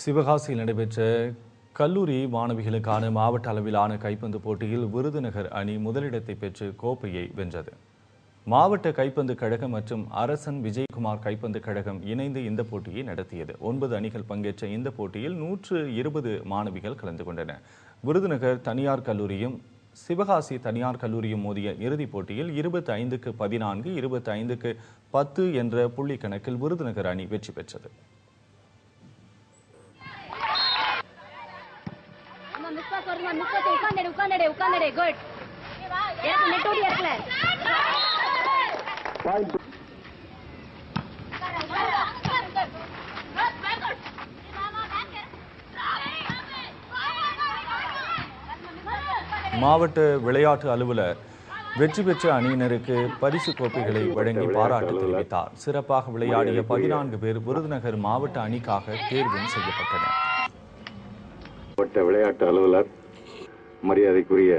சிவகாசியில் நடைபெற்ற கல்லூரி மாணவிகளுக்கான மாவட்ட அளவிலான கைப்பந்து போட்டியில் விருதுநகர் அணி முதலிடத்தை பெற்று கோப்பையை வென்றது. மாவட்ட கைப்பந்து கழகம் மற்றும் அரசன் விஜயகுமார் கைப்பந்து கழகம் இணைந்து இந்த போட்டியை நடத்தியது. ஒன்பது அணிகள் பங்கேற்ற இந்த போட்டியில் நூற்று இருபது மாணவிகள் கலந்து கொண்டன. விருதுநகர் தனியார் கல்லூரியும் சிவகாசி தனியார் கல்லூரியும் மோதிய இறுதிப் போட்டியில் இருபத்தி ஐந்துக்கு பதினான்கு இருபத்தி ஐந்துக்கு பத்து என்ற புள்ளி கணக்கில் விருதுநகர் அணி வெற்றி பெற்றது. மிஸ் பாஸ் உட்காந்துடு உட்காந்துடு உட்காந்துடு குட் எனக்கு நெட் ஓடி இருக்கல மாவட்ட விளையாட்டு அலுவலர் வெற்றி பெற்ற அணியினருக்கு பரிசு கோப்பைகளை வழங்கி பாராட்டு தெரிவித்தார். சிறப்பாக விளையாடிய பதினான்கு பேர் விருதுநகர் மாவட்ட அணிக்காக தேர்வும் செய்யப்பட்டனர். மாவட்ட விளையாட்டு அலுவலர் மரியாதைக்குரிய